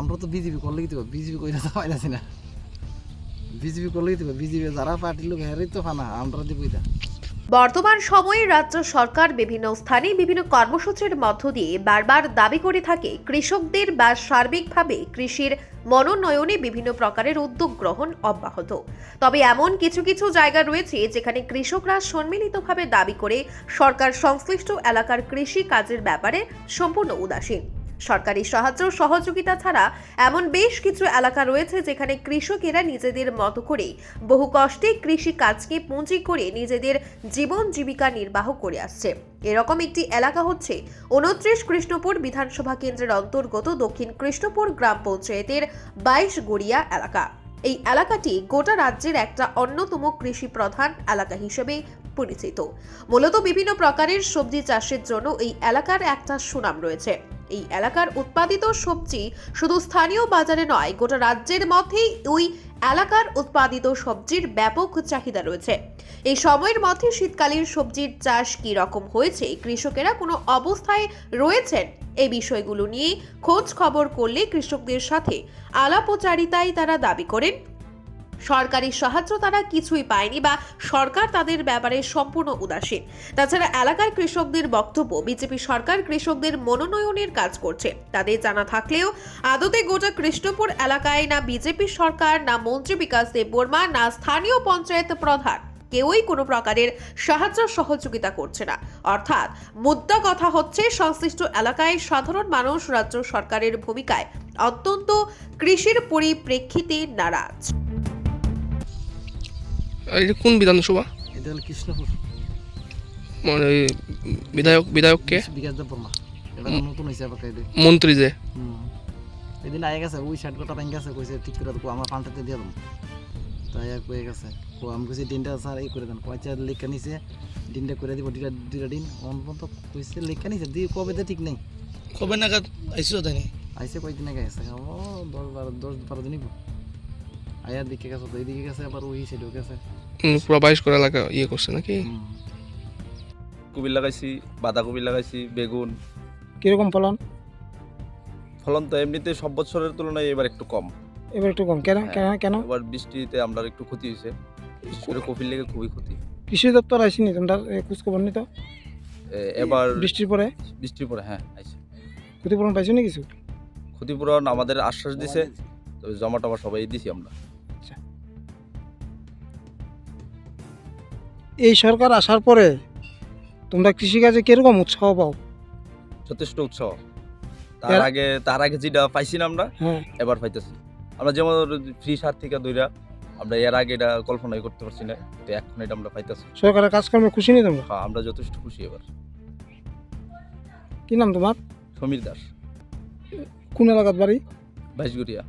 আমরা তো বিজেপি করলে কি বিজেপি কইরা তো পাইলাছি না বিজেপি করলে কি বিজেপি যারা পার্টির লোক, হেরাই তো ফানা, আমরা দিব এটা বর্তমান সময়ে রাজ্য সরকার বিভিন্ন স্থানে বিভিন্ন কর্মসূচির মধ্য দিয়ে বারবার দাবি করে থাকে, কৃষকদের বা সার্বিকভাবে কৃষির মনোনয়নে বিভিন্ন প্রকারের উদ্যোগ গ্রহণ অব্যাহত। তবে এমন কিছু কিছু জায়গা রয়েছে, যেখানে কৃষকরা সম্মিলিতভাবে দাবি করে সরকার সংশ্লিষ্ট এলাকার কৃষি কাজের ব্যাপারে সম্পূর্ণ উদাসীন। সরকারি সাহায্য সহযোগিতা ছাড়া এমন বেশ কিছু এলাকা রয়েছে যেখানে কৃষকেরা নিজেদের মতো করে বহু কষ্টে কৃষি কাজকে পুঁজি করে নিজেদের জীবন জীবিকা নির্বাহ করে আসছে। এরকম একটি এলাকা হচ্ছে উনত্রিশ কৃষ্ণপুর বিধানসভা কেন্দ্রের অন্তর্গত দক্ষিণ কৃষ্ণপুর গ্রাম পঞ্চায়েতের বাইশ গড়িয়া এলাকা। এই এলাকাটি গোটা রাজ্যের একটা অন্যতম কৃষি প্রধান এলাকা হিসেবে পরিচিত। মূলত বিভিন্ন প্রকারের সবজি চাষের জন্য এই এলাকার একটা সুনাম রয়েছে। এই এলাকার উৎপাদিত সবজি শুধু স্থানীয় বাজারে নয়, গোটা রাজ্যের মধ্যেই ওই এলাকার উৎপাদিত সবজির ব্যাপক চাহিদা রয়েছে। এই সময়ের মধ্যে শীতকালীন সবজির চাষ কি রকম হয়েছে, কৃষকেরা কোনো অবস্থায় রয়েছেন? এই বিষয়গুলো নিয়ে খোঁজ খবর করলে কৃষকদের সাথে আলাপচারিতায় তারা দাবি করেন। সরকারি সাহায্য তারা কিছুই পায়নি বা সরকার তাদের ব্যাপারে সম্পূর্ণ উদাসীন। তাছাড়া এলাকার কৃষকদের বক্তব্য, বিজেপি সরকার কৃষকদের মনোনয়নের কাজ করছে। তাদের জানা থাকলেও আদতে গোটা কৃষ্ণপুর এলাকায় না বিজেপি সরকার, না মন্ত্রী বিকাশ দেব বর্মা, না স্থানীয় পঞ্চায়েত প্রধান। কেউই কোনো প্রকারের সাহায্য সহযোগিতা করছে না। অর্থাৎ মুদ্রা কথা হচ্ছে, সংশ্লিষ্ট এলাকায় সাধারণ মানুষ রাজ্য সরকারের ভূমিকায় অত্যন্ত কৃষির পরিপ্রেক্ষিতে নারাজ। এটা কোন বিধানসভা? এটা হলো কৃষ্ণপুর। মানে বিধায়ক বিধায়ককে বিকাশ দেব বর্মা। এটা নতুন হয়েছে আবার কাইদে মন্ত্রী যে। হুম। এদিন আগে গেছে ওই শার্ট কটা ভেঙে গেছে কইছে ঠিক করে দেবো আমার পাল্টাতে দিয়ে দেবো। তাই আর কয়ে গেছে কো আমি কইছি দিনটা স্যার এই করে দেন। কয়টা লেখা নিছে দিনটা করে দিব দুইটা দুইটা দিন। অন পর্যন্ত কইছে লেখা নিছে দিয়ে কবে তো ঠিক নেই? কবে নাগাদ আইসো তাই আইসে কয়দিন আগে গেছে ও দশ বারো দশ বারো দিনই আয়ার দিকে গেছে তো এইদিকে গেছে আবার ওই সাইডেও গেছে। পুরো বাইশ করে এলাকা ইয়ে করছে নাকি। কপি লাগাইছি বাঁধাকপি লাগাইছি বেগুন। কীরকম ফলন? ফলন তো এমনিতে সব বছরের তুলনায় এবার একটু কম। এবার একটু কম। কেন কেন কেন? এবার বৃষ্টিতে আমরা একটু ক্ষতি হয়েছে। কপির লেগে খুবই ক্ষতি। কৃষি দপ্তর আইসিনি তোমরা? খোঁজ খবর নি তো এবার বৃষ্টির পরে? বৃষ্টির পরে হ্যাঁ আইছে ক্ষতিপূরণ পাইছো না কিছু? ক্ষতিপূরণ আমাদের আশ্বাস দিছে তবে জমা টমা সবাই দিছি আমরা। এই সরকার আসার পরে তোমরা কৃষিকাজে কীরকম উৎসাহ পাও? যথেষ্ট উৎসাহ। তার আগে তার আগে যেটা পাইছি না আমরা হ্যাঁ। এবার পাইতেছি। আমরা যেমন ফ্রি সার থেকে দইরা আমরা এর আগে এটা কল্পনাই করতে পারছি না তো এখন এটা আমরা পাইতেছি। সরকারের কাজকর্মে খুশি নেই তোমরা? হ্যাঁ আমরা যথেষ্ট খুশি এবার। কি নাম তোমার? সমীর দাস। কোন এলাকার বাড়ি? বাইশগুড়িয়া